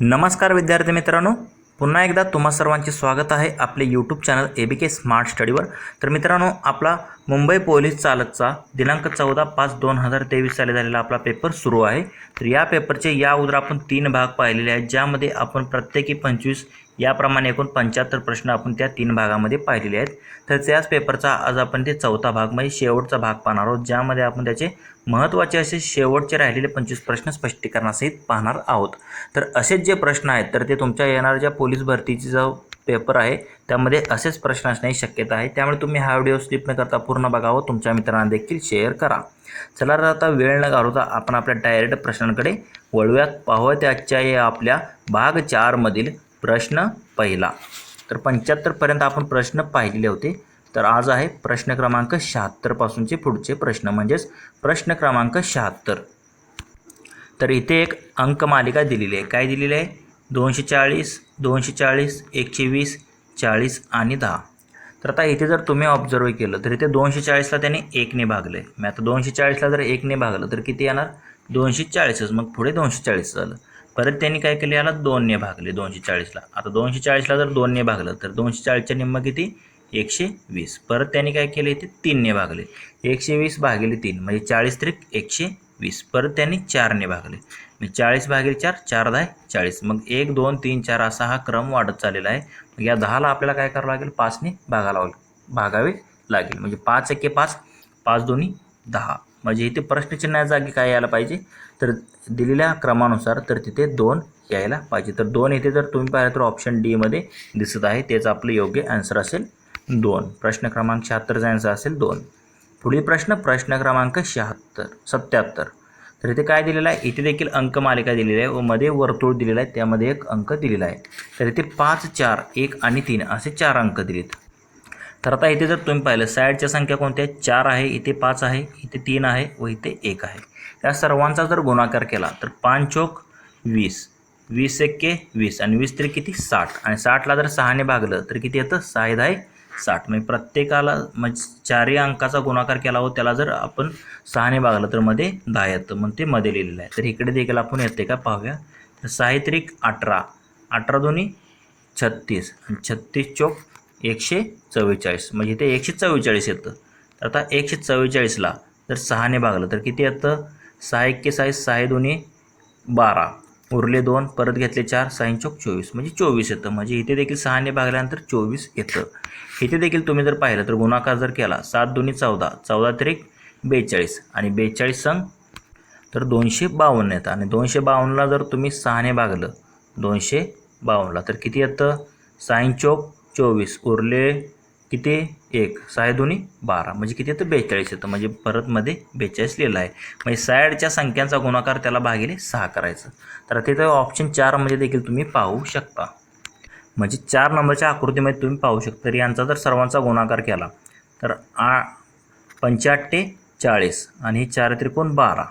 नमस्कार विद्यार्थी मित्रांनो. पुन्हा एकदा तुम्हा सर्वांचे स्वागत आहे आपले YouTube channel A B K smart स्टडीवर तर मित्रांनो आपला मुंबई पोलीस चालकचा दिनांक चौदा पाच दोन हजार तेवीस साली झालेला आपला पेपर सुरू आहे. तर या पेपरचे या अगोदर आपण तीन भाग पाहिलेले आहेत ज्यामध्ये आपण प्रत्येकी पंचवीस याप्रमाणे एकूण पंच्याहत्तर प्रश्न आपण त्या तीन भागामध्ये पाहिलेले आहेत. तर त्याच पेपरचा आज आपण ते चौथा भाग म्हणजे शेवटचा भाग पाहणार आहोत ज्यामध्ये आपण त्याचे महत्त्वाचे असे शेवटचे राहिलेले पंचवीस प्रश्न स्पष्टीकरणासहित पाहणार आहोत. तर असेच जे प्रश्न आहेत तर ते तुमच्या येणाऱ्या ज्या पोलीस भरतीची जो पेपर आहे त्यामध्ये असेच प्रश्न असण्याची शक्यता आहे. त्यामुळे तुम्ही हा व्हिडिओ स्लिप न करता पूर्ण बघावं तुमच्या मित्रांना देखील शेअर करा. चला आता वेळ न घालवता आपण आपल्या डायरेक्ट प्रश्नांकडे वळूयात. पाहूयात आजच्या या आपल्या भाग चारमधील प्रश्न पहिला. तर पंच्याहत्तरपर्यंत आपण प्रश्न पाहिलेले होते. तर आज आहे प्रश्न क्रमांक शहात्तरपासूनचे पुढचे प्रश्न म्हणजेच प्रश्न क्रमांक शहात्तर. तर इथे एक अंक मालिका दिलेली आहे. काय दिलेली आहे? दोनशे चाळीस दोनशे चाळीस एकशे वीस चाळीस आणि दहा. तर आता इथे जर तुम्ही ऑब्झर्व केलं तर इथे दोनशे चाळीसला त्याने एकने भागले मग आता दोनशे चाळीसला जर एकने भागलं तर किती येणार? दोनशे चाळीसच. मग पुढे दोनशे चाळीस झालं. परत त्यांनी काय केलं याला दोनने भागले दोनशे चाळीसला आता दोनशे चाळीसला जर दोनने भागलं तर दोनशे चाळीसच्या निम्म किती? एकशे वीस. परत त्यांनी काय केले ते तीनने भागले. एकशे वीस भागिले तीन म्हणजे चाळीस त्रिक एकशे वीस. परत त्यांनी चारने भागले. म्हणजे चाळीस भागिले चार चार दहा चाळीस. मग एक दोन तीन चार असा हा क्रम वाढत चाललेला आहे. मग या दहाला आपल्याला काय करावं लागेल? पाचने भागाला भागावे लागेल. म्हणजे पाच एके पाच. पाच दोन्ही दहा. म्हणजे इथे प्रश्नचिन्हा जागी काय यायला पाहिजे? तर दिलेल्या क्रमानुसार तर तिथे दोन यायला पाहिजे. तर दोन इथे जर तुम्ही पाहिलं तर ऑप्शन डीमध्ये दिसत आहे. तेच आपलं योग्य आन्सर असेल दोन. प्रश्न क्रमांक शहात्तरचा आन्सर असेल दोन. पुढील प्रश्न प्रश्न क्रमांक शहात्तर सत्याहत्तर. तर इथे काय दिलेलं आहे? इथे देखील अंकमालिका दिलेली आहे व मध्ये वर्तुळ दिलेलं आहे. त्यामध्ये एक अंक दिलेला आहे. तर इथे पाच चार एक आणि तीन असे चार अंक दिलेत. तर आता इथे जर तुम्ही पाहिलं साईडच्या संख्या कोणत्या चार आहे इथे पाच आहे इथे तीन आहे व इथे एक आहे. या सर्वांचा जर गुणाकार केला तर पाच चोक वीस. वीस एक्के वीस आणि वीस तरी किती? साठ. आणि साठला जर सहाने भागलं तर किती येतं? सहा दहा साठ. म्हणजे प्रत्येकाला म्हणजे चारही अंकाचा गुणाकार केला हो त्याला जर आपण सहाने भागलं तर मध्ये दहा येतं. मग ते मध्ये लिहिलेलं आहे. तर इकडे देखील आपण येते का? पाहूया. तर साहित्रिक अठरा. अठरा दोन्ही छत्तीस. आणि छत्तीस चोक एकशे चव्वेचाळीस. म्हणजे इथे एकशे चव्वेचाळीस येतं. तर आता एकशे चव्वेचाळीसला जर सहाने भागलं तर किती येतं? सहा एक्के साईज सहा दोन्ही बारा. उरले दोन परत घेतले चार साईन चौक चोवीस. म्हणजे चोवीस येतं. म्हणजे इथे देखील सहाने भागल्यानंतर चोवीस येतं. इथे देखील तुम्ही जर पाहिलं तर गुणाकार जर केला सात दोन्ही चौदा. चौदा तरी बेचाळीस. आणि बेचाळीस संघ तर दोनशे बावन्न येतं. आणि दोनशे बावन्नला जर तुम्ही सहाने भागलं दोनशे बावन्नला तर किती येतं? साईन चौक चोवीस. उरले किती एक. सहा दोन्ही? बारा. म्हणजे किती येतं बेचाळीस येतं म्हणजे परतमध्ये बेचाळीस लिहिलं आहे. म्हणजे साईडच्या संख्यांचा गुणाकार त्याला भागिले सहा करायचं. तर तिथं ऑप्शन चारमध्ये देखील तुम्ही पाहू शकता. म्हणजे चार नंबरच्या आकृतीमध्ये तुम्ही पाहू शकता. तर यांचा जर सर्वांचा गुणाकार केला तर आ पंच्याहत्ते चाळीस आणि हे चार त्रिकोण बारा.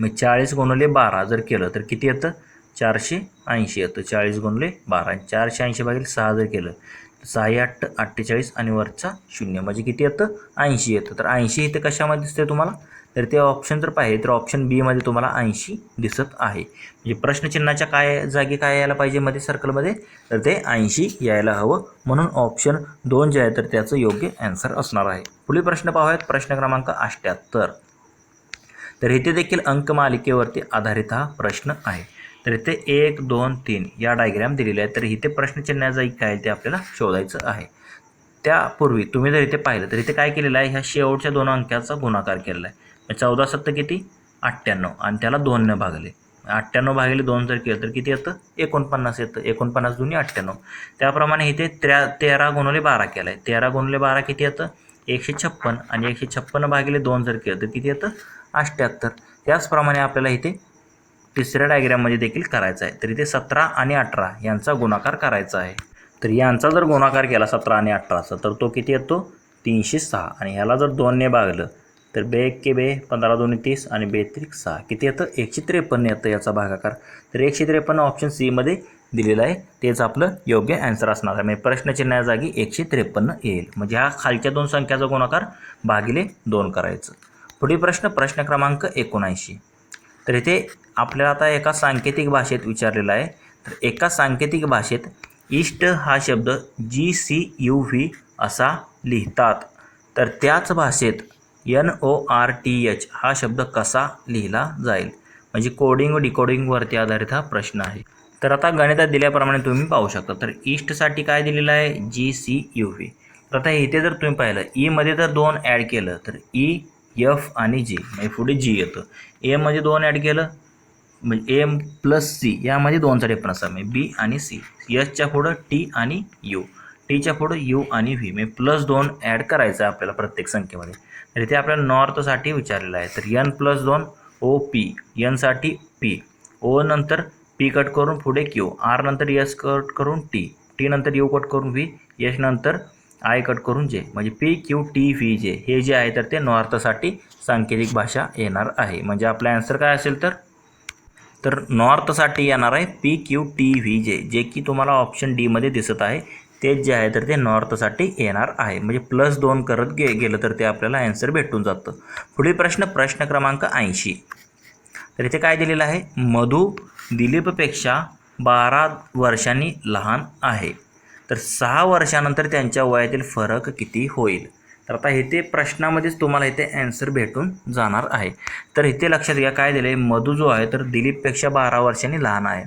मग चाळीस गुणले बारा जर केलं तर किती येतं? चारशे ऐंशी येतं. चाळीस गुणले बारा. चारशे ऐंशी भागिले सहा जर केलं तर सहा आठ अठ्ठेचाळीस आणि वरचा शून्य. म्हणजे किती येतं? ऐंशी येतं. तर ऐंशी इथे कशामध्ये दिसते तुम्हाला? तर ते ऑप्शन जर पाहिजे तर ऑप्शन बीमध्ये तुम्हाला ऐंशी दिसत आहे. म्हणजे प्रश्नचिन्हाच्या काय जागी काय यायला पाहिजे मध्ये सर्कलमध्ये तर ते ऐंशी यायला हवं. म्हणून ऑप्शन दोन जे आहे तर त्याचं योग्य ॲन्सर असणार आहे. पुढील प्रश्न पाहूयात. प्रश्न क्रमांक अठ्ठ्याहत्तर. तर इथे देखील अंकमालिकेवरती आधारित हा प्रश्न आहे. तर इथे एक दोन तीन या डायग्रॅम दिलेल्या आहेत. तर इथे प्रश्नचिन्ह जाई काय ते आपल्याला शोधायचं आहे. त्यापूर्वी तुम्ही जर इथे पाहिलं तर इथे काय केलेलं आहे? ह्या शेवटच्या दोन अंकाचा गुणाकार केलेला आहे. चौदा सत्तर किती? अठ्ठ्याण्णव. आणि त्याला दोननं भागले. अठ्ठ्याण्णव भागिले दोन जर केलं तर किती येतं? एकोणपन्नास येतं. एकोणपन्नास दोन्ही अठ्ठ्याण्णव. त्याप्रमाणे इथे त्र्या तेरा गुणवले बारा केलं आहे तेरा गुणवले बारा किती येतं? एकशे छप्पन. आणि एकशे छप्पन भागिले दोन जर केलं तर किती येतं? अठ्ठ्याहत्तर. त्याचप्रमाणे आपल्याला इथे तिसऱ्या डायग्राममध्ये देखील करायचं आहे. तर इथे सतरा आणि अठरा यांचा गुणाकार करायचा आहे. तर यांचा जर गुणाकार केला सतरा आणि अठराचा तर तो किती येतो? तीनशे सहा. आणि ह्याला जर दोनने भागलं तर बे एक के बे पंधरा दोन्ही तीस आणि बेत्रिक सहा. किती येतं? एकशे त्रेपन्न येतं याचा भागाकार. तर एकशे त्रेपन्न ऑप्शन सीमध्ये दिलेलं आहे. तेच आपलं योग्य ॲन्सर असणार आहे. म्हणजे प्रश्नचिन्हा जागी एकशे त्रेपन्न येईल. म्हणजे हा खालच्या दोन संख्याचा गुणाकार भागिले दोन करायचं. पुढील प्रश्न प्रश्न क्रमांक एकोणऐंशी. तर इथे आपल्याला आता एका सांकेतिक भाषेत विचारलेलं आहे. तर एका सांकेतिक भाषेत इष्ट हा शब्द जी सी यू व्ही असा लिहितात. तर त्याच भाषेत N O R T H हा शब्द कसा लिहिला जाईल? म्हणजे कोडिंग व डिकोडिंगवरती आधारित हा प्रश्न आहे. तर आता गणितात दिल्याप्रमाणे तुम्ही पाहू शकता. तर ईस्टसाठी काय दिलेलं आहे? G C U V. तर आता इथे जर तुम्ही पाहिलं ईमध्ये जर दोन ॲड केलं तर ई एफ आणि जी म्हणजे पुढे जी येतं. एमध्ये दोन ॲड केलं म्हणजे एम प्लस सी यामध्ये दोनचा डिफरन्स आहे. म्हणजे बी आणि सी एसच्या पुढं टी आणि यू टीच्या पुढं यू आणि व्ही म्हणजे प्लस दोन ॲड करायचं आहे आपल्याला प्रत्येक संख्येमध्ये. तर इथे आपल्याला नॉर्थसाठी विचारलेलं आहे. तर एन प्लस दोन ओ पी एनसाठी पी ओ नंतर पी कट करून पुढे क्यू आर नंतर एस कट करून टी टी नंतर यू कट करून व्ही यश नंतर आय कट करून जे म्हणजे P Q T V J हे जे आहे तर ते नॉर्थसाठी सांकेतिक भाषा येणार आहे. म्हणजे आपला ॲन्सर काय असेल तर? तर नॉर्थसाठी येणार आहे P Q T V J जे की तुम्हाला ऑप्शन डीमध्ये दिसत आहे. तेच जे आहे तर ते नॉर्थसाठी येणार आहे. म्हणजे प्लस दोन करत गे गेलं तर ते आपल्याला ॲन्सर भेटून जातं. पुढील प्रश्न प्रश्न क्रमांक ऐंशी. तर इथे काय दिलेलं आहे? मधु दिलीपपेक्षा बारा वर्षांनी लहान आहे. तर सहा वर्षानंतर त्यांच्या वयातील फरक किती होईल? तर आता इथे प्रश्नामध्येच तुम्हाला इथे ॲन्सर भेटून जाणार आहे. तर इथे लक्षात घ्या काय दिलं आहे मधू जो आहे तर दिलीपपेक्षा बारा वर्षांनी लहान आहे.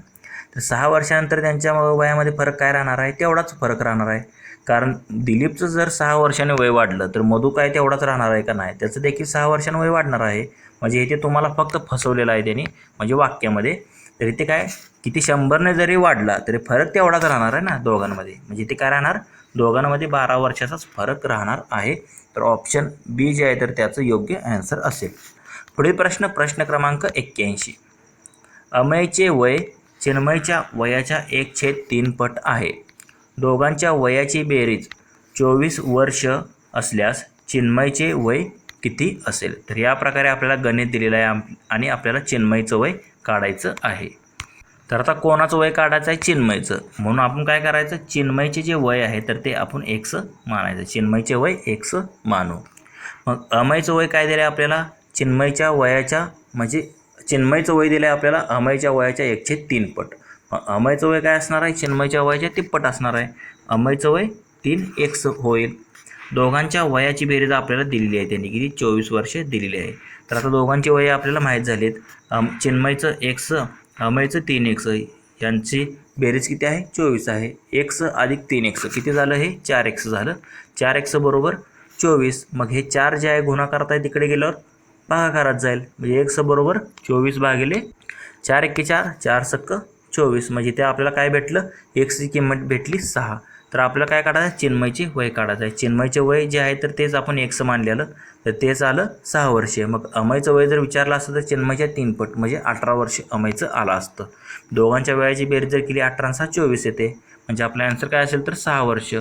तर सहा वर्षानंतर त्यांच्या वयामध्ये फरक काय राहणार आहे? तेवढाच फरक राहणार आहे. कारण दिलीपचं जर सहा वर्षाने वय वाढलं तर मधू काय तेवढाच राहणार आहे का नाही? त्याचं देखील सहा वर्षाने वय वाढणार आहे. म्हणजे इथे तुम्हाला फक्त फसवलेलं आहे त्यांनी म्हणजे वाक्यामध्ये. तरी ते काय किती शंभरने जरी वाढला तरी फरक तेवढाच राहणार आहे ना दोघांमध्ये. म्हणजे ते काय राहणार? दोघांमध्ये बारा वर्षाचाच फरक राहणार आहे. तर ऑप्शन बी जे आहे तर त्याचं योग्य ॲन्सर असेल. पुढील प्रश्न प्रश्न क्रमांक एक्क्याऐंशी. अमयचे वय चिन्मयच्या वयाच्या एक छेद तीन पट आहे. दोघांच्या वयाची बेरीज चोवीस वर्ष असल्यास चिन्मयचे वय किती असेल? तर या प्रकारे आपल्याला गणित दिलेलं आहे आणि आपल्याला चिन्मयचं वय काढायचं आहे. तर आता कोणाचं वय काढायचं आहे? चिन्मयचं. म्हणून आपण काय करायचं? चिन्मयचे जे वय आहे तर ते आपण एक्स मानायचं. चिन्मयचे वय एक्स मानू. मग अमयचं वय काय दिलं आहे आपल्याला? चिन्मयच्या वयाच्या म्हणजे चिन्मयचं वय दिलं आहे आपल्याला अमयच्या वयाच्या एकशे तीन पट. मग अमयचं वय काय असणार आहे? चिन्मयच्या वयाच्या तिप्पट असणार आहे. अमयचं वय तीन एक्स होईल. दोघांच्या वयाची बेरीज आपल्याला दिलेली आहे त्यांनी. किती? चोवीस वर्षे दिलेली आहे. तर आता दोघांची वय आपल्याला माहीत झालीत. चिन्मयचं एक्स अमयचं तीन एक्स यांची बेरीज किती आहे? चोवीस आहे. एक्स अधिक तीन एक्स किती झालं हे? चार एक्स झालं. चार एक्स बरोबर चोवीस. मग हे चार जे आहे गुणाकारात आहे तिकडे गेल्यावर भागाकारात जाईल. म्हणजे एक्स बरोबर चोवीस भागिले चार एक्के चार चार सक्क चोवीस. म्हणजे ते आपल्याला काय भेटलं? एक्सची किंमत भेटली सहा. तर आपल्याला काय काढायचं? आहे चिन्मयचे वय काढायचं आहे. चिन्मयचे वय जे आहे तर तेच आपण एक्स मानलेलं. तर तेच आलं सहा वर्षे. मग अमयचं वय जर विचारलं असतं तर चिन्मयच्या तीन पट म्हणजे अठरा वर्ष अमयचं आलं असतं. दोघांच्या वयाची बेरीज जर केली अठरा सहा चोवीस येते. म्हणजे आपलं आन्सर काय असेल तर सहा वर्ष.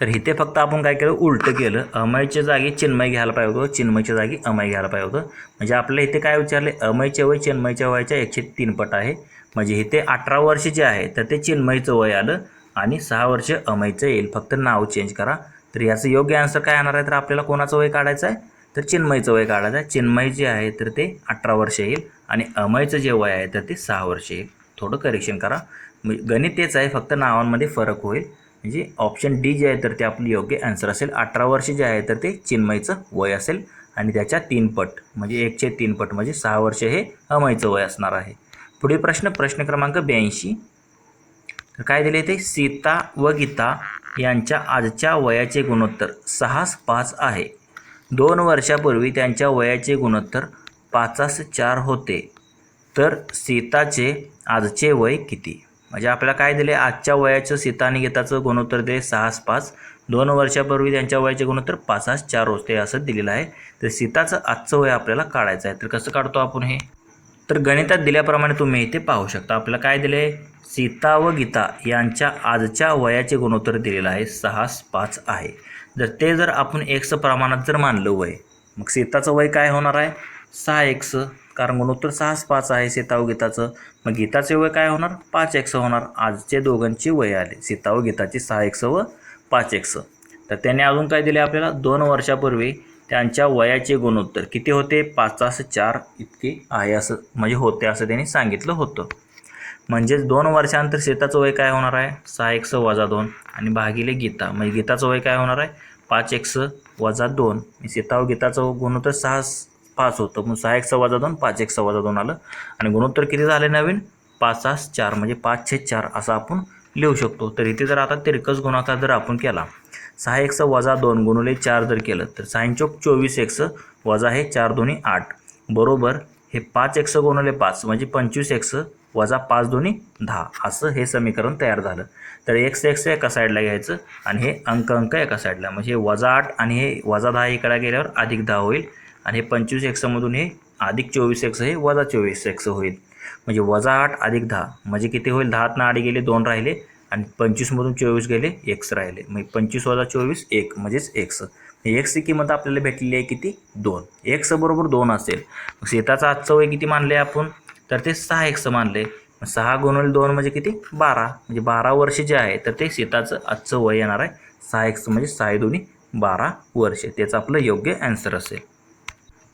तर इथे फक्त आपण काय केलं उलटं केलं. अमयच्या जागी चिन्मय घ्यायला पाहिजे होतं. चिन्मयच्या जागी अमय घ्यायला पाहिजे होतं. म्हणजे आपल्याला इथे काय विचारले अमयचे वय चिन्मयच्या वयाच्या एकशे तीनपट आहे. म्हणजे इथे अठरा वर्ष जे आहे तर ते चिन्मयचं वय आलं. आणि सहा वर्ष अमयचं येईल. फक्त नाव चेंज करा. तर याचं योग्य आन्सर काय येणार आहे? तर आपल्याला कोणाचं वय काढायचं आहे? तर चिन्मयचं वय काढायचं आहे. चिन्मय जे आहे तर ते अठरा वर्ष येईल. आणि अमयचं जे वय आहे तर ते सहा वर्ष येईल. थोडं करेक्शन करा. म्हणजे गणित तेच आहे. फक्त नावांमध्ये फरक होईल. म्हणजे ऑप्शन डी जे आहे तर ते आपलं योग्य आन्सर असेल. अठरा वर्ष जे आहे तर ते चिन्मयचं वय असेल. आणि त्याच्या तीन पट म्हणजे एकचे तीन पट म्हणजे सहा वर्ष हे अमयचं वय असणार आहे. पुढील प्रश्न प्रश्न क्रमांक ब्याऐंशी. काय दिले ते? सीता व गीता यांच्या आजच्या वयाचे गुणोत्तर सहास पाच आहे. दोन वर्षापूर्वी त्यांच्या वयाचे गुणोत्तर पाचास चार होते. तर सीताचे आजचे वय किती? म्हणजे आपल्याला काय दिले? आजच्या वयाचं सीता आणि गीताचं गुणोत्तर दिले सहास पाच. दोन वर्षापूर्वी त्यांच्या वयाचे गुणोत्तर पाचास चार होते असं दिलेलं आहे. तर सीताचं आजचं वय आपल्याला काढायचं आहे. तर कसं काढतो आपण हे? तर गणितात दिल्याप्रमाणे तुम्ही इथे पाहू शकता. आपल्याला काय दिलं आहे सीता व गीता यांच्या आजच्या वयाचे गुणोत्तर दिलेलं आहे. सहा पाच आहे. जर ते जर आपण एक्स प्रमाणात जर मानलं वय मग सीताचं वय काय होणार आहे? सहा एक्स कारण गुणोत्तर सहाच पाच आहे सीता व गीताचं. मग गीताचे वय काय होणार? पाच एक्स होणार. आजचे दोघांची वय आले. सीता व गीताची सहा एक्स व पाच एक्स तर त्याने अजून काय दिले आपल्याला? दोन वर्षापूर्वी त्यांच्या वयाचे गुणोत्तर किती होते? पाचास चार इतके आहे असं म्हणजे होते असं त्यांनी सांगितलं होतं. म्हणजेच दोन वर्षानंतर शेताचं वय काय होणार आहे? सहा एकस वजा दोन आणि भागिले गीता. म्हणजे गीताचं वय काय होणार आहे? पाच एकस वजा दोन. शेतावर गीताचं गुणोत्तर सहा पाच होतं. मग सहा एकस वजा दोन पाच एकस वजा दोन आलं. आणि गुणोत्तर किती झाले नवीन? पाच सहा चार. म्हणजे पाच छे चार असं आपण लिहू शकतो. तर इथे जर आता तिरकस गुणाकार जर आपण केला सहा एक्स वजा दोन गुणुले चार जर केलं तर सहा चौक चोवीस एक्स वजा हे चार दोन्ही आठ. बरोबर? हे पाच एक्स गुणुले पाच म्हणजे पंचवीस एक्स वजा पाच दोन्ही दहा. असं हे समीकरण तयार झालं. तर एक्स एक्स एका साईडला घ्यायचं आणि हे अंक अंक एका साईडला. म्हणजे वजा आठ आणि हे वजा दहा इकडे गेल्यावर अधिक दहा होईल आणि हे पंचवीस एक्समधून हे अधिक चोवीस एक्स हे वजा चोवीस एक्स होईल. म्हणजे वजा आठ अधिक दहा. म्हणजे किती होईल? दहातनं आडी गेले दोन राहिले. आणि पंचवीसमधून चोवीस गेले एक्स राहिले. मग पंचवीस वजा चोवीस एक. म्हणजेच एक्स एक्सची किंमत आपल्याला भेटलेली आहे किती? दोन. एक्स बरोबर दोन असेल. मग शेताचा आजचं वय किती मानले आपण? तर ते सहा एक्स मानले सहा गुणवले दोन म्हणजे किती? बारा. म्हणजे बारा वर्ष जे आहे तर ते शेताचं आजचं वय येणार आहे. सहा एक्स म्हणजे सहा दोन्ही बारा वर्ष. त्याचं आपलं योग्य ॲन्सर असेल.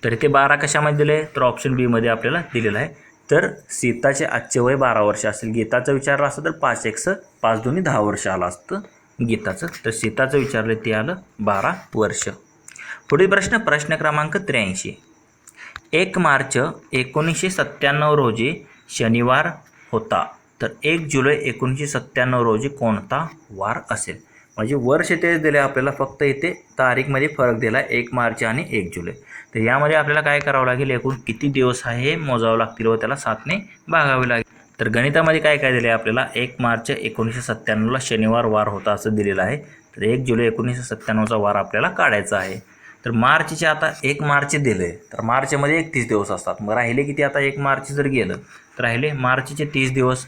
तर इथे बारा कशामध्ये दिले तर ऑप्शन बीमध्ये आपल्याला दिलेलं आहे. तर सीताचे आजचे वय बारा वर्ष असेल. गीताचं विचारलं असतं तर पाच एक्स पाच दोन्ही दहा वर्ष आलं असतं. गीताचं. तर सीताचं विचारलं ते आलं बारा वर्ष. पुढील प्रश्न प्रश्न क्रमांक त्र्याऐंशी. एक मार्च एकोणीसशे सत्त्याण्णव रोजी शनिवार होता. तर एक जुलै एकोणीसशे सत्त्याण्णव रोजी कोणता वार असेल? म्हणजे वर्ष तेच दिले आपल्याला फक्त इथे तारीखमध्ये फरक दिला एक मार्च आणि एक जुलै. तर यामध्ये आपल्याला काय करावं लागेल? एकूण किती दिवस आहे हे मोजावं लागतील व त्याला सातने भागावे लागेल? तर गणितामध्ये काय काय दिलं आहे आपल्याला? एक मार्च एकोणीसशे सत्त्याण्णवला शनिवार वार होता असं दिलेलं आहे. तर एक जुलै एकोणीसशे सत्त्याण्णवचा वार आपल्याला काढायचा आहे. तर मार्चचे आता एक मार्च आहे तर मार्चमध्ये एकतीस दिवस असतात. मग राहिले किती? आता एक मार्च जर गेलं तर राहिले मार्चचे तीस दिवस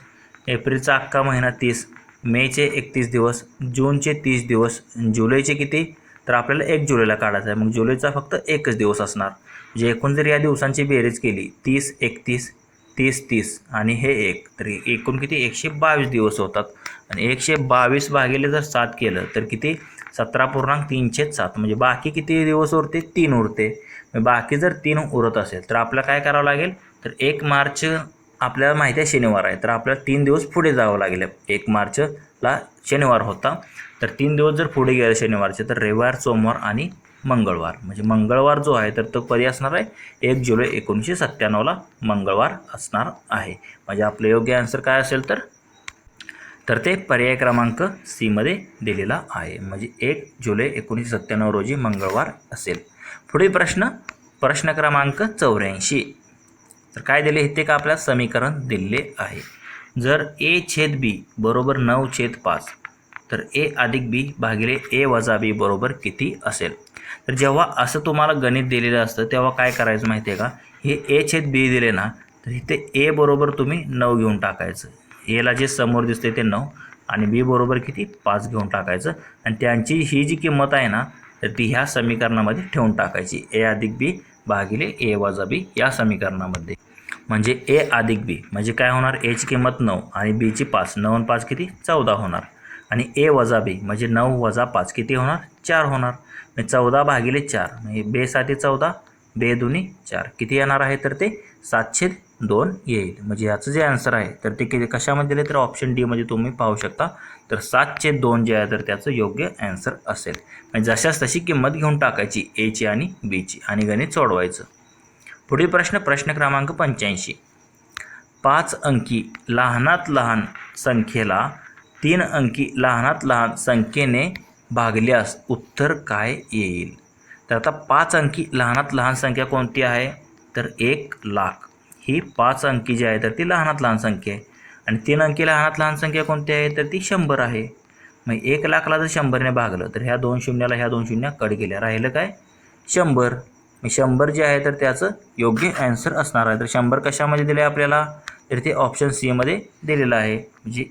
एप्रिलचा अख्खा महिना तीस मेचे एकतीस दिवस जूनचे तीस दिवस जुलैचे किती? तर आपल्याला एक जुलैला काढायचं आहे. मग जुलैचा फक्त एकच दिवस असणार. म्हणजे एकूण जर या दिवसांची बेरीज केली तीस एकतीस तीस तीस आणि हे एक तर एकूण किती? एकशे बावीस दिवस होतात. आणि एकशे बावीस भागेले जर सात केलं तर किती? सतरा पूर्णांक तीनशे सात. म्हणजे बाकी किती दिवस उरते? तीन उरते. मग बाकी जर तीन उरत असेल तर आपल्याला काय करावं लागेल? तर एक मार्च आपल्याला माहिती आहे शनिवार आहे. तर आपल्याला तीन दिवस पुढे जावं लागेल. एक मार्चला शनिवार होता. तर तीन दिवस जर पुढे गेले शनिवारचे तर रविवार सोमवार आणि मंगळवार. म्हणजे मंगळवार जो आहे तर तो कधी असणार आहे? एक जुलै एकोणीसशे सत्त्याण्णवला मंगळवार असणार आहे. म्हणजे आपलं योग्य आन्सर काय असेल तर? तर ते पर्याय क्रमांक सीमध्ये दिलेला आहे. म्हणजे एक जुलै एकोणीसशे सत्त्याण्णव रोजी मंगळवार असेल. पुढील प्रश्न प्रश्न क्रमांक चौऱ्याऐंशी. तर काय दिले? ते का आपल्याला समीकरण दिलेले आहे. जर ए छेद बी बरोबर नऊ छेद पाच तर ए अधिक बी भागिले ए वजा बी बरोबर किती असेल? तर जेव्हा असं तुम्हाला गणित दिलेलं असतं तेव्हा काय करायचं माहिती आहे का? हे ए छेद बी दिले ना तर इथे ए बरोबर तुम्ही नऊ घेऊन टाकायचं. एला जे समोर दिसते ते नऊ आणि बी बरोबर किती? पाच घेऊन टाकायचं. आणि त्यांची ही जी किंमत आहे ना तर ती ह्या समीकरणामध्ये ठेवून टाकायची. ए अधिक बी भागिले ए वजा बी या समीकरणामध्ये. म्हणजे ए अधिक बी म्हणजे काय होणार? एची किंमत नऊ आणि बीची पाच. नऊ आणि पाच किती? चौदा होणार. आणि ए वजा बी म्हणजे नऊ वजा पाच किती होणार? चार होणार. म्हणजे चौदा भागिले चार म्हणजे बे साती चौदा बे दोन्ही चार. किती येणार आहे तर ते? सातशे दोन येईल. म्हणजे याचं जे आन्सर आहे तर ते किती कशामध्ये दिले तर ऑप्शन डीमध्ये तुम्ही पाहू शकता. तर सातशे दोन जे आहे तर त्याचं योग्य ॲन्सर असेल. म्हणजे जशाच तशी किंमत घेऊन टाकायची एची आणि बीची आणि गणित सोडवायचं. पुढील प्रश्न प्रश्न क्रमांक पंच्याऐंशी. पाच अंकी लहानात लहान संख्येला तीन अंकी लहानात लहान संख्येने भागल्यास उत्तर काय येईल? तर आता पाच अंकी लहानात लहान संख्या कोणती आहे? तर एक लाख. ही पाच अंकी जी आहे तर ती लहानात लहान संख्या आहे. आणि तीन अंकी लहानात लहान संख्या कोणती आहे? तर ती शंभर आहे. मग एक लाखला जर शंभरने भागलं तर ह्या दोन शून्याला ह्या दोन शून्या कड गेल्या राहिलं काय? शंभर. मग शंभर जे आहे तर त्याचं योग्य ॲन्सर असणार आहे. तर शंभर कशामध्ये दिलं आहे आपल्याला? तर ते ऑप्शन सीमध्ये दिलेलं आहे. म्हणजे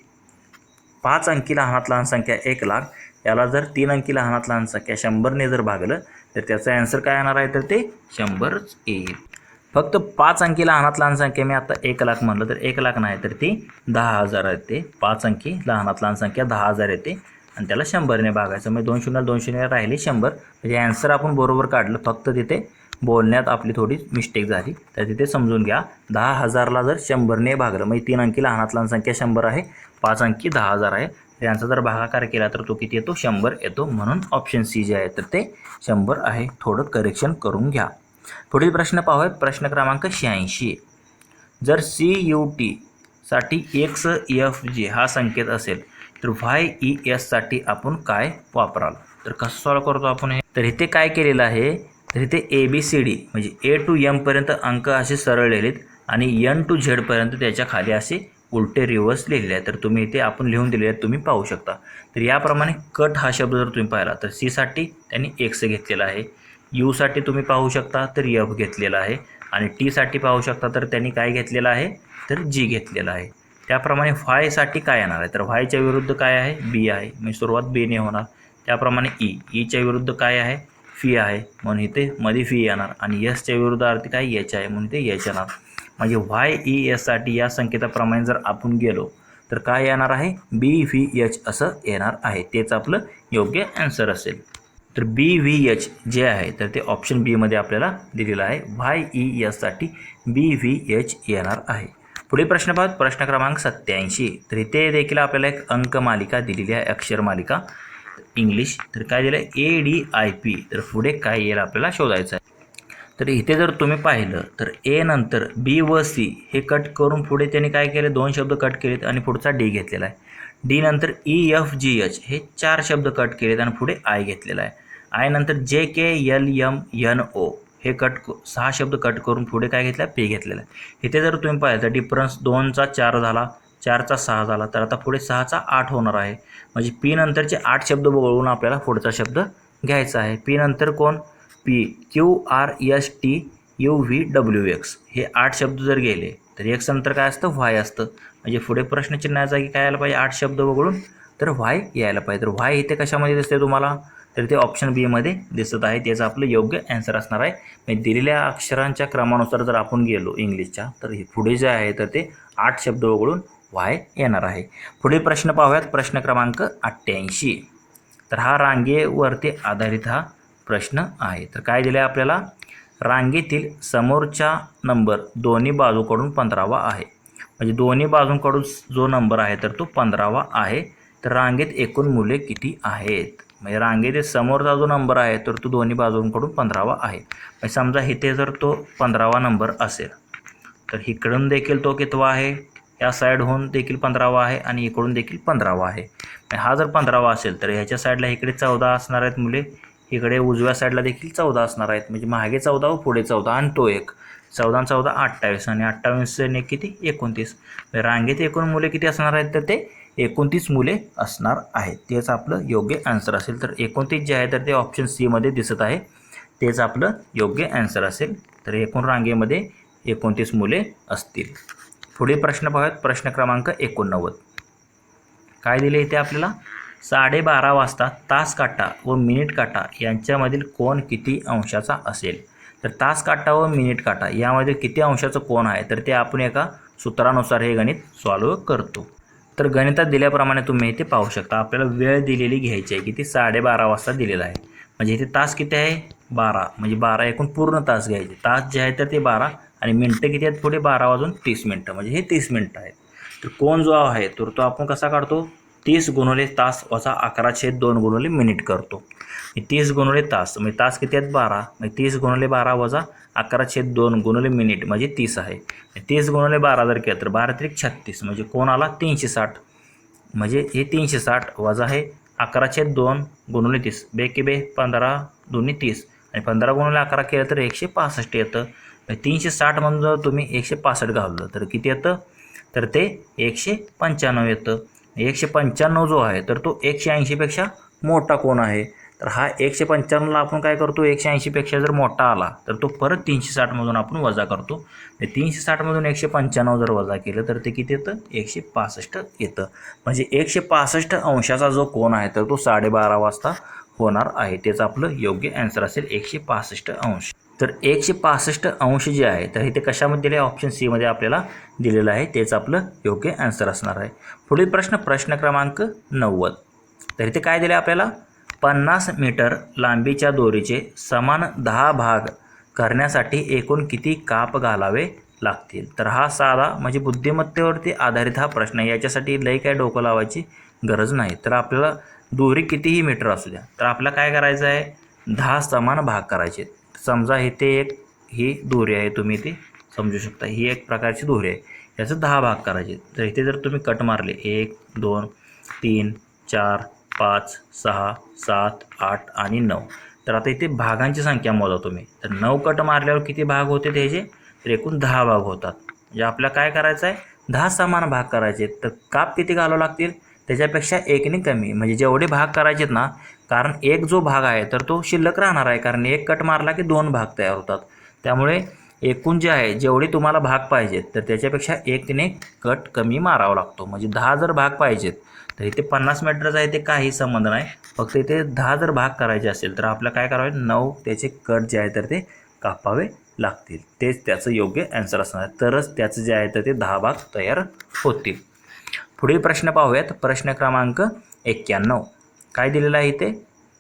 पाच अंकी लहानात लहान संख्या एक लाख. याला जर तीन अंकी लहानात लहान संख्या शंभरने जर भागलं तर त्याचं ॲन्सर काय येणार आहे? तर ते शंभरच येईल. फक्त पाच अंकी लहानात लहान संख्या मी आता एक लाख म्हणलं तर एक लाख नाही तर ती दहा हजार येते पाच अंकी लहानात लहान संख्या दहा हजार येते. आणि त्याला शंभरने भागायचं. म्हणजे दोन शून्य दोन शून्य राहिले शंभर. म्हणजे ॲन्सर आपण बरोबर काढलं फक्त तिथे बोलण्यात आपली थोडी मिस्टेक झाली. तर तिथे समजून घ्या दहा हजारला जर शंभरने भागलं म्हणजे तीन अंकी लहानात लहान संख्या शंभर आहे पाच अंकी दहा हजार आहे. यांचा जर भागाकार केला तर तो किती येतो? शंभर येतो. म्हणून ऑप्शन सी जे आहे तर ते शंभर आहे. थोडं करेक्शन करून घ्या. पुढील प्रश्न पाहूयात. प्रश्न क्रमांक शहाऐंशी. जर सी यू टी साठी एक्स एफ जी हा संकेत असेल तर व्हाय ई e, एससाठी आपण काय वापराल? तर कसं सॉल्व करतो आपण हे? तर इथे काय केलेलं आहे? तर इथे ए बी सी डी म्हणजे ए टू यमपर्यंत अंक असे सरळ लिहिलेत आणि यन टू झेडपर्यंत त्याच्याखाली असे उलटे रिव्हर्स लिहिलेले आहेत. तर तुम्ही इथे आपण लिहून दिलेले आहेत तुम्ही पाहू शकता. तर याप्रमाणे कट हा शब्द जर तुम्ही पाहिला तर सीसाठी त्यांनी एक्स घेतलेला आहे. यूसाठी तुम्ही पाहू शकता तर यफ घेतलेला आहे. आणि टीसाठी पाहू शकता तर त्यांनी काय घेतलेलं आहे? तर जी घेतलेला आहे. त्याप्रमाणे फायसाठी काय येणार आहे? तर व्हायच्या विरुद्ध काय आहे? बी आहे. म्हणजे सुरुवात बीने होणार. त्याप्रमाणे e. e ई ईच्या विरुद्ध काय आहे? फी आहे. म्हणून इथे मध्ये फी येणार. आणि यसच्या विरुद्ध अर्थ काय? एच आहे. म्हणून ते एच येणार. म्हणजे व्हाय ई e, एससाठी या संकेताप्रमाणे जर आपण गेलो तर काय येणार आहे? बी व्ही एच असं येणार आहे. तेच आपलं योग्य ॲन्सर असेल. तर बी व्ही एच जे आहे तर ते ऑप्शन बीमध्ये आपल्याला दिलेलं आहे. व्हाय ई e, एससाठी बी व्ही एच येणार आहे. पुढे प्रश्न पाहत प्रश्न क्रमांक सत्याऐंशी तर इथे देखील आपल्याला एक अंक मालिका दिलेली आहे. अक्षर मालिका. इंग्लिश तर काय दिलं आहे ए डी आय पी तर पुढे काय येईल आपल्याला शोधायचं आहे. तर इथे जर तुम्ही पाहिलं तर ए नंतर बी व सी हे कट करून पुढे त्यांनी काय केले? दोन शब्द कट केलेत आणि पुढचा डी घेतलेला आहे. डी नंतर ई एफ जी एच हे चार शब्द कट केलेत आणि पुढे आय घेतलेला आहे. आय नंतर J K L M N O हे कट सहा शब्द कट करून पुढे काय घेतला पी घेतलेला आहे. इथे जर तुम्ही पाहिलं तर डिफरन्स दोनचा चार झाला. चारचा सहा झाला तर आता पुढे सहाचा आठ होणार आहे. म्हणजे पी नंतरचे आठ शब्द वगळून आपल्याला पुढचा शब्द घ्यायचा आहे. पी नंतर कोण? P. Q. R. S. T. U. V. W. X. हे आठ शब्द जर गेले तर एक्स नंतर काय असतं? व्हाय असतं. म्हणजे पुढे प्रश्नचिन्हाच्या जागी काय यायला पाहिजे? आठ शब्द वगळून तर व्हाय यायला पाहिजे. तर व्हाय इथे कशामध्ये दिसते तुम्हाला? तर ते ऑप्शन बीमध्ये दिसत आहे. त्याचं आपलं योग्य ॲन्सर असणार आहे. म्हणजे दिलेल्या अक्षरांच्या क्रमानुसार जर आपण गेलो इंग्लिशच्या तर हे पुढे जे आहे तर ते आठ शब्द वगळून वाय येणार आहे. पुढील प्रश्न पाहूयात. प्रश्न क्रमांक अठ्ठ्याऐंशी. तर हा रांगेवरती आधारित हा प्रश्न आहे. तर काय दिलं आहे आपल्याला? रांगेतील समोरचा नंबर दोन्ही बाजूकडून पंधरावा आहे. म्हणजे दोन्ही बाजूंकडून जो नंबर आहे तर तो पंधरावा आहे. तर रांगेत एकूण मुले किती आहेत? म्हणजे रांगेतील समोरचा जो नंबर आहे तर तो दोन्ही बाजूंकडून पंधरावा आहे. म्हणजे समजा इथे जर तो पंधरावा नंबर असेल तर इकडून देखील तो कितवा आहे? या साईडहून देखील पंधरावा आहे आणि इकडून देखील पंधरावा आहे. हा जर पंधरावा असेल तर ह्याच्या साईडला इकडे चौदा असणार आहेत मुले. इकडे उजव्या साईडला देखील चौदा असणार आहेत. म्हणजे मागे चौदा व पुढे चौदा आणि तो एक. चौदा चौदा अठ्ठावीस आणि अठ्ठावीस आणि किती? एकोणतीस. म्हणजे रांगेत एकूण मुले किती असणार आहेत? तर ते एकोणतीस मुले असणार आहेत. तेच आपलं योग्य आन्सर असेल. तर एकोणतीस जे आहे तर ते ऑप्शन सीमध्ये दिसत आहे. तेच आपलं योग्य आन्सर असेल. तर एकूण रांगेमध्ये एकोणतीस मुले असतील. पुढे प्रश्न पाहूयात प्रश्न क्रमांक एकोणनव्वद. काय दिले इथे आपल्याला? साडेबारा वाजता तास काटा व मिनिट काटा यांच्यामधील कोण किती अंशाचा असेल? तर तास काटा व मिनिट काटा यामध्ये किती अंशाचं कोण आहे? तर ते आपण एका सूत्रानुसार हे गणित सॉल्व करतो. तर गणितात दिल्याप्रमाणे तुम्ही इथे पाहू शकता आपल्याला वेळ दिलेली घ्यायची आहे की ती साडेबारा वाजता दिलेला आहे. म्हणजे इथे तास किती आहे? बारा. म्हणजे बारा एकूण पूर्ण तास घ्यायचे. तास जे आहे तर ते बारा आणि मिनटं किती आहेत पुढे? बारा वाजून तीस मिनटं. म्हणजे हे तीस मिनटं आहेत. तर कोण जो आहे तर तो आपण कसा काढतो? तीस गुणवले तास वजा अकरा छेद दोन गुणवले मिनिट करतो. तीस गुणवले तास म्हणजे तास किती आहेत? बारा. म्हणजे तीस गुणवले बारा वजा अकरा छेद दोन गुणवले मिनिट म्हणजे तीस आहे. तीस गुणवले बारा जर केलं तर बारा त्रिक छत्तीस म्हणजे कोण आला? तीनशे साठ. म्हणजे हे तीनशे साठ वजा आहे अकरा छेद दोन गुणवले तीस. बे की बे? पंधरा दोन्ही तीस. आणि पंधरा गुणवले अकरा केलं तर एकशे पासष्ट येतं. तीनशे साठमधून जर तुम्ही एकशे पासष्ट घाललं. तर किती येतं? तर ते एकशे पंच्याण्णव येतं. एकशे पंच्याण्णव जो आहे तर तो एकशे ऐंशीपेक्षा मोठा कोण आहे? तर हा एकशे पंच्याण्णवला आपण काय करतो? एकशे ऐंशीपेक्षा जर मोठा आला तर तो परत तीनशे साठमधून आपण वजा करतो. तीनशे साठमधून एकशे पंच्याण्णव जर वजा केलं तर ते किती येतं? एकशे पासष्ट येतं. म्हणजे एकशे पासष्ट अंशाचा जो कोण आहे तर तो साडेबारा वाजता होणार आहे. त्याचं आपलं योग्य ॲन्सर असेल एकशे पासष्ट अंश. तर एकशे पासष्ट अंश जे आहे तर इथे कशामध्ये दिले ऑप्शन सीमध्ये आपल्याला दिलेलं आहे. तेच आपलं योग्य ॲन्सर असणार आहे. पुढील प्रश्न प्रश्न क्रमांक नव्वद. तर इथे काय दिले आपल्याला? पन्नास मीटर लांबीच्या दोरीचे समान दहा भाग करण्यासाठी एकूण किती काप घालावे लागतील? तर हा साधा म्हणजे बुद्धिमत्तेवरती आधारित हा प्रश्न आहे. याच्यासाठी लई काय डोकं लावायची गरज नाही. तर आपल्याला दोरी कितीही मीटर असू द्या तर आपल्याला काय करायचं आहे? दहा समान भाग करायचे समजा इथे एक ही दोरी आहे तुम्ही ती समजू शकता. ही एक प्रकारची दोरी आहे. याचं दहा भाग करायचे. तर इथे जर तुम्ही कट मारले एक दोन तीन चार पाच सहा सात आठ आणि नऊ. तर आता इथे भागांची संख्या मोजा तुम्ही. तर नऊ कट मारल्यावर किती भाग होते त्याचे? तर एकूण दहा भाग होतात. म्हणजे आपल्याला काय करायचं आहे? दहा समान भाग करायचे तर काप किती घालावं लागतील? त्याच्यापेक्षा एकने कमी. म्हणजे जेवढे भाग करायचेत ना कारण एक जो भाग आहे तर तो शिल्लक राहणार आहे कारण एक कट मारला की दोन भाग तयार होतात. त्यामुळे एकूण जे आहे जेवढे तुम्हाला भाग पाहिजेत तर त्याच्यापेक्षा एकने कट कमी मारावा लागतो. म्हणजे दहा जर भाग पाहिजेत तर इथे पन्नास मीटरचा आहे ते काही संबंध नाही. फक्त इथे दहा जर भाग करायचे असेल तर आपलं काय करावे? नऊ त्याचे कट जे आहे तर ते कापावे लागतील. तेच त्याचं योग्य ॲन्सर असणार तरच त्याचं जे आहे तर ते दहा भाग तयार होतील. पुढील प्रश्न पाहूयात. प्रश्न क्रमांक एक्क्याण्णव. काय दिलेलं आहे इथे?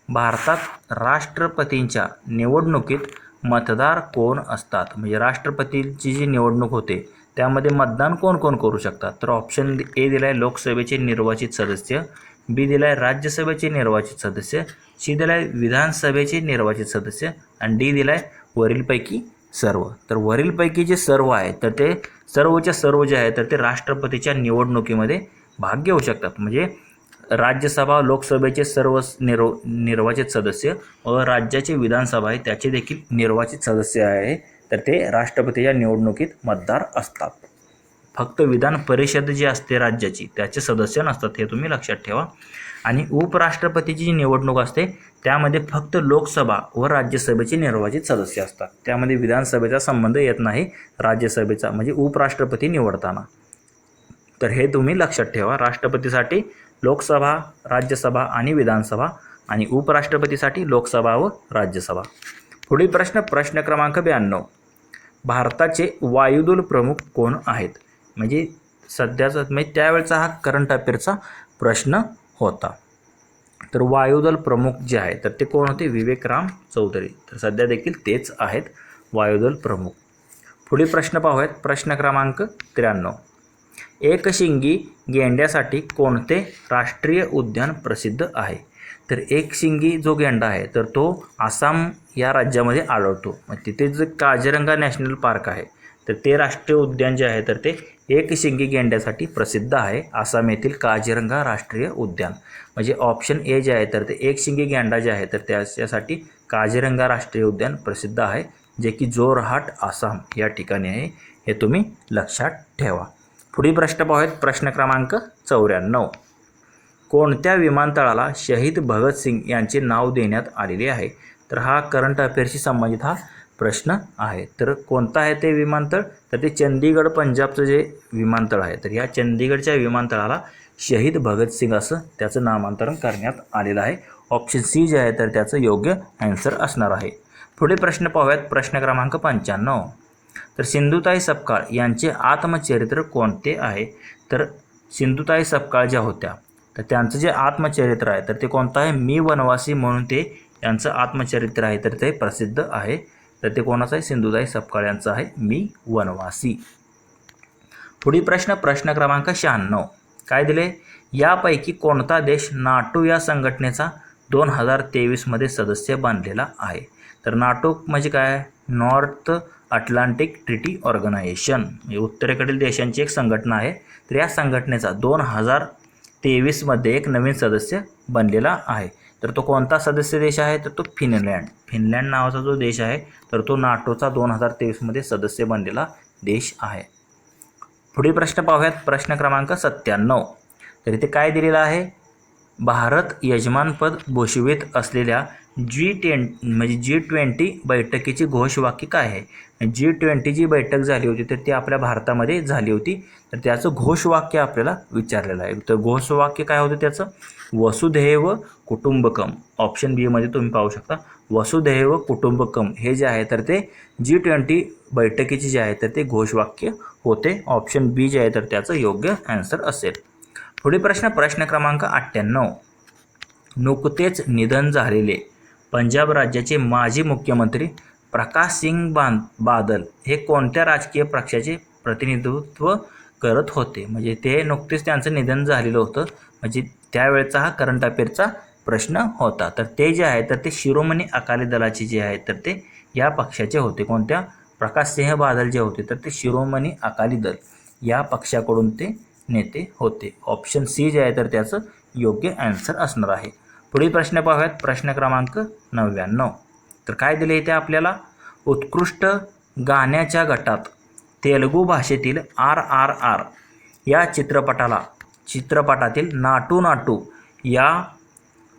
भारतात राष्ट्रपतींच्या निवडणुकीत मतदार कोण असतात? म्हणजे राष्ट्रपतीची जी निवडणूक होते त्यामध्ये मतदान कोण कोण करू शकतात? तर ऑप्शन ए दिला आहे लोकसभेचे निर्वाचित सदस्य बी दिला आहे राज्यसभेचे निर्वाचित सदस्य सी दिला आहे विधानसभेचे निर्वाचित सदस्य आणि डी दिला आहे वरीलपैकी सर्व. तर वरीलपैकी जे सर्व आहे तर ते सर्वच्या सर्व जे आहे तर ते राष्ट्रपतीच्या निवडणुकीमध्ये भाग घेऊ शकतात. म्हणजे राज्यसभा लोकसभेचे सर्व निर्व निर्वाचित सदस्य व राज्याचे विधानसभा आहे त्याचे देखील निर्वाचित सदस्य आहे. तर ते राष्ट्रपतीच्या निवडणुकीत मतदार असतात. फक्त विधान परिषद जी असते राज्याची त्याचे सदस्य नसतात हे तुम्ही लक्षात ठेवा. आणि उपराष्ट्रपतीची जी निवडणूक असते त्यामध्ये फक्त लोकसभा व राज्यसभेचे निर्वाचित सदस्य असतात. त्यामध्ये विधानसभेचा संबंध येत नाही राज्यसभेचा म्हणजे उपराष्ट्रपती निवडताना. तर हे तुम्ही लक्षात ठेवा. राष्ट्रपतीसाठी लोकसभा राज्यसभा आणि विधानसभा आणि उपराष्ट्रपतीसाठी लोकसभा व राज्यसभा. पुढील प्रश्न प्रश्न क्रमांक ब्याण्णव. भारताचे वायुदल प्रमुख कोण आहेत? म्हणजे सध्याचा म्हणजे त्यावेळचा हा करंट अफेअरचा प्रश्न होता. तर वायुदल प्रमुख जे आहे तर ते कोण होते? विवेकराम चौधरी. तर सध्या देखील तेच आहेत वायुदल प्रमुख. पुढील प्रश्न पाहूयात. प्रश्न क्रमांक त्र्याण्णव. एकशिंगी गेंड्यासाठी कोणते राष्ट्रीय उद्यान प्रसिद्ध आहे? तर एकशिंगी जो गेंडा आहे तर तो आसाम या राज्यामध्ये आढळतो. मग तिथे जे काजीरंगा नॅशनल पार्क आहे तर ते राष्ट्रीय उद्यान जे आहे तर ते एकशिंगी गेंड्यासाठी प्रसिद्ध आहे. आसाम येथील काजीरंगा राष्ट्रीय उद्यान. म्हणजे ऑप्शन ए जे आहे तर ते एकशिंगी गेंडा जे आहे तर त्याच्यासाठी काजीरंगा राष्ट्रीय उद्यान प्रसिद्ध आहे जे की जोरहाट आसाम या ठिकाणी आहे. हे तुम्ही लक्षात ठेवा. पुढील प्रश्न पाहूयात. प्रश्न क्रमांक चौऱ्याण्णव. कोणत्या विमानतळाला शहीद भगतसिंग यांचे नाव देण्यात आलेले आहे? तर हा करंट अफेअरशी संबंधित हा प्रश्न आहे. तर कोणता आहे ते विमानतळ? तर ते चंदीगड पंजाबचं जे विमानतळ आहे तर या चंदीगडच्या विमानतळाला शहीद भगतसिंग असं त्याचं नामांतरण करण्यात आलेलं आहे. ऑप्शन सी जे आहे तर त्याचं योग्य ॲन्सर असणार आहे. पुढे प्रश्न पाहूयात. प्रश्न क्रमांक पंच्याण्णव. तर सिंधुताई सपकाळ यांचे आत्मचरित्र कोणते आहे? तर सिंधुताई सपकाळ ज्या होत्या तर त्यांचं जे आत्मचरित्र आहे तर ते कोणतं आहे? मी वनवासी म्हणून ते यांचं आत्मचरित्र आहे तर ते प्रसिद्ध आहे. तर ते कोणाचं आहे? सिंधुताई सपकाळ यांचं आहे मी वनवासी. पुढील प्रश्न प्रश्न क्रमांक शहाण्णव. काय दिले? यापैकी कोणता देश नाटो या संघटनेचा दोन हजार तेवीसमध्ये सदस्य बनलेला आहे? तर नाटो म्हणजे काय? North Atlantic treaty organisation. हे उत्तरेकडील देशांची एक संघटना आहे. तर या संघटनेचा दोन हजार तेवीसमध्ये एक नवीन सदस्य बनलेला आहे. तर तो कोणता सदस्य देश आहे? तर तो फिनलँड. फिनलँड नावाचा जो देश आहे तर तो नाटोचा दोन हजार तेवीसमध्ये सदस्य बनलेला देश आहे. पुढील प्रश्न पाहूयात. प्रश्न क्रमांक सत्त्याण्णव. तर इथे काय दिलेलं आहे? भारत यजमानपद भूषवित असलेल्या जी टेन म्हणजे जी ट्वेंटी बैठकीची घोषवाक्य काय आहे? जी ट्वेंटी जी बैठक झाली होती तर ती आपल्या भारतामध्ये झाली होती. तर त्याचं घोषवाक्य आपल्याला विचारलेलं आहे. तर घोषवाक्य काय होतं त्याचं? वसुधैव कुटुंबकम. ऑप्शन बीमध्ये तुम्ही पाहू शकता. वसुधैव कुटुंबकम. हे जे आहे तर ते जी ट्वेंटी बैठकीचे जे आहे तर ते घोषवाक्य होते. ऑप्शन बी जे आहे तर त्याचं योग्य ॲन्सर असेल. पुढे प्रश्न प्रश्न क्रमांक अठ्ठ्याण्णव. नुकतेच निधन झालेले पंजाब राज्याचे माजी मुख्यमंत्री प्रकाश सिंग बां बादल हे कोणत्या राजकीय पक्षाचे प्रतिनिधित्व करत होते? म्हणजे ते नुकतेच त्यांचं निधन झालेलं होतं. म्हणजे त्यावेळेचा हा करंट अफेअरचा प्रश्न होता. तर ते जे आहे तर ते शिरोमणी अकाली दलाचे जे आहे तर ते या पक्षाचे होते. कोणत्या? प्रकाश सिंह बादल जे होते तर ते शिरोमणी अकाली दल या पक्षाकडून ते नेते होते. ऑप्शन सी जे आहे तर त्याचं योग्य ॲन्सर असणार आहे. पुढील प्रश्न पाहूयात. प्रश्न क्रमांक नव्याण्णव. तर काय दिले इथे आपल्याला? उत्कृष्ट गाण्याच्या गटात तेलुगू भाषेतील आर आर आर या चित्रपटाला चित्रपटातील नाटू नाटू या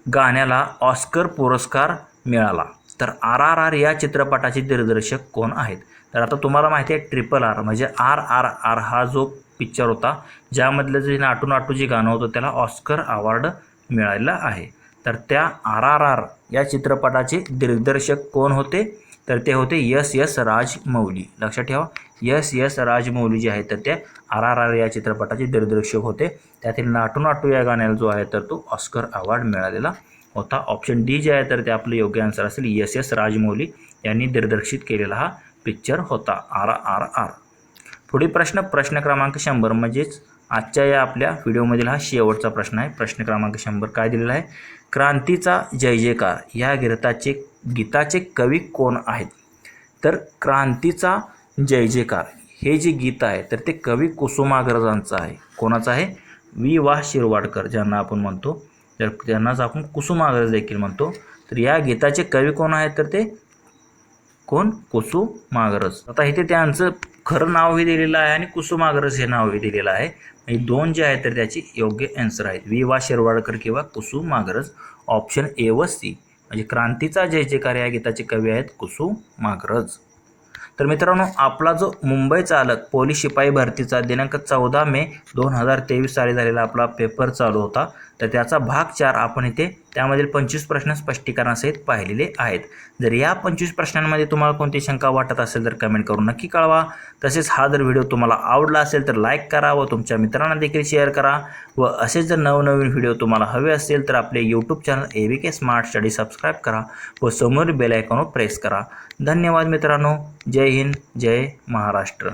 गाण्याला ऑस्कर पुरस्कार मिळाला. तर आर आर आर या चित्रपटाचे दिग्दर्शक कोण आहेत? तर आता तुम्हाला माहिती आहे ट्रिपल आर म्हणजे आर आर आर हा जो पिक्चर होता ज्यामधलं जे नाटू नाटू जे गाणं होतं त्याला ऑस्कर अवॉर्ड मिळालेला आहे. तर त्या आर आर आर या चित्रपटाचे दिग्दर्शक कोण होते? तर ते होते यस यस राजमौली. लक्षात ठेवा यस यस राजमौली जे आहे तर ते आर आर आर या चित्रपटाचे दिग्दर्शक होते. त्यातील नाटू नाटू या गाण्याला जो आहे तर तो ऑस्कर अवॉर्ड मिळालेला होता. ऑप्शन डी जे आहे तर ते आपलं योग्य आन्सर असेल यस यस राजमौली यांनी दिग्दर्शित केलेला हा पिक्चर होता आर आर आर. पुढील प्रश्न प्रश्न क्रमांक शंभर म्हणजेच आजच्या या आपल्या व्हिडिओमधील हा शेवटचा प्रश्न आहे. प्रश्न क्रमांक शंभर काय दिलेला आहे? क्रांतीचा जय जयकार या गीताचे गीताचे कवी कोण आहेत? तर क्रांतीचा जय जयकार हे जे गीत आहे तर ते कवी कुसुमाग्रजांचं आहे. कोणाचं आहे? वि वा. शिरवाडकर ज्यांना आपण म्हणतो. तर त्यांनाच आपण कुसुमाग्रज देखील म्हणतो तर या गीताचे कवी कोण आहेत? तर ते कोण? कुसुमाग्रज. आता इथे त्यांचं खरं नावही दिलेलं आहे आणि कुसुमाग्रज हे नावही दिलेलं आहे. हे दोन जे आहेत तर त्याची योग्य आन्सर आहेत. वि वा. शिरवाडकर किंवा कुसुमाग्रज. ऑप्शन ए व सी म्हणजे क्रांतीचा जय जयकार या गीताचे कवी आहेत कुसुमाग्रज. तर मित्रांनो आपला जो मुंबई चालक पोलीस शिपाई भरतीचा दिनांक चौदा मे दोन हजार तेवीस साली झालेला आपला पेपर चालू होता. तर त्याचा भाग चार आपण इथे त्यामधील पंचवीस प्रश्न स्पष्टीकरणासहित पाहिलेले आहेत. जर या पंचवीस प्रश्नांमध्ये तुम्हाला कोणती शंका वाटत असेल तर कमेंट करून नक्की कळवा. तसेच हा जर व्हिडिओ तुम्हाला आवडला असेल तर लाईक करा व तुमच्या मित्रांना देखील शेअर करा व असेच जर नवनवीन व्हिडिओ तुम्हाला हवे असतील तर आपले YouTube channel A V K smart study subscribe करा व समोर बेल आयकॉनवर प्रेस करा. धन्यवाद मित्रांनो. जय हिंद. जय महाराष्ट्र.